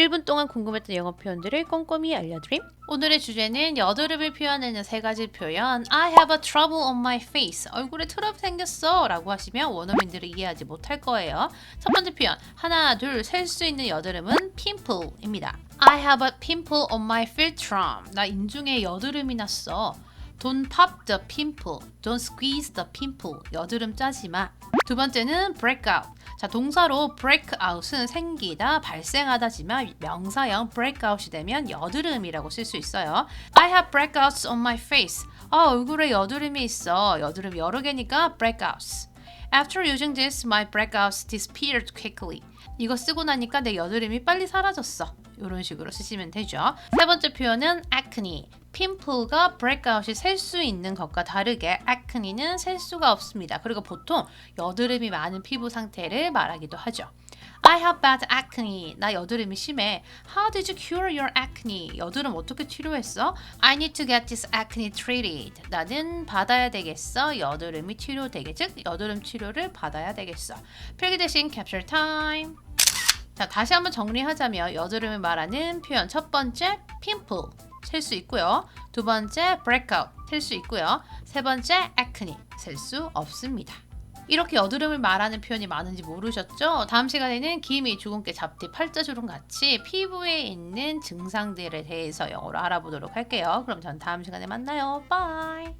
1분 동안 궁금했던 영어 표현들을 꼼꼼히 알려드림. 오늘의 주제는 여드름을 표현하는 세 가지 표현. I have a trouble on my face. 얼굴에 트러블 생겼어. 라고 하시면 원어민들을 이해하지 못할 거예요. 첫 번째 표현. 하나, 둘, 셀 수 있는 여드름은 pimple입니다. I have a pimple on my philtrum. 나 인중에 여드름이 났어. Don't pop the pimple. Don't squeeze the pimple. 여드름 짜지 마. 두 번째는 breakout. 자, 동사로 breakout은 생기다, 발생하다지만 명사형 breakout이 되면 여드름이라고 쓸 수 있어요. I have breakouts on my face. 아, 얼굴에 여드름이 있어. 여드름 여러 개니까 breakouts. After using this, my breakouts disappeared quickly. 이거 쓰고 나니까 내 여드름이 빨리 사라졌어. 이런 식으로 쓰시면 되죠. 세 번째 표현은 acne. 핀플과 breakout이 셀 수 있는 것과 다르게 acne는 셀 수가 없습니다. 그리고 보통 여드름이 많은 피부 상태를 말하기도 하죠. I have bad acne. 나 여드름이 심해. How did you cure your acne? 여드름 어떻게 치료했어? I need to get this acne treated. 나는 받아야 되겠어. 여드름이 치료되게 즉 여드름 치료를 받아야 되겠어. 필기 대신 capture time. 자, 다시 한번 정리하자면 여드름을 말하는 표현 첫 번째 pimple 셀 수 있고요. 두 번째 breakout 셀 수 있고요. 세 번째 acne 셀 수 없습니다. 이렇게 여드름을 말하는 표현이 많은지 모르셨죠? 다음 시간에는 기미, 주근깨, 잡티, 팔자주름 같이 피부에 있는 증상들에 대해서 영어로 알아보도록 할게요. 그럼 전 다음 시간에 만나요. 바이.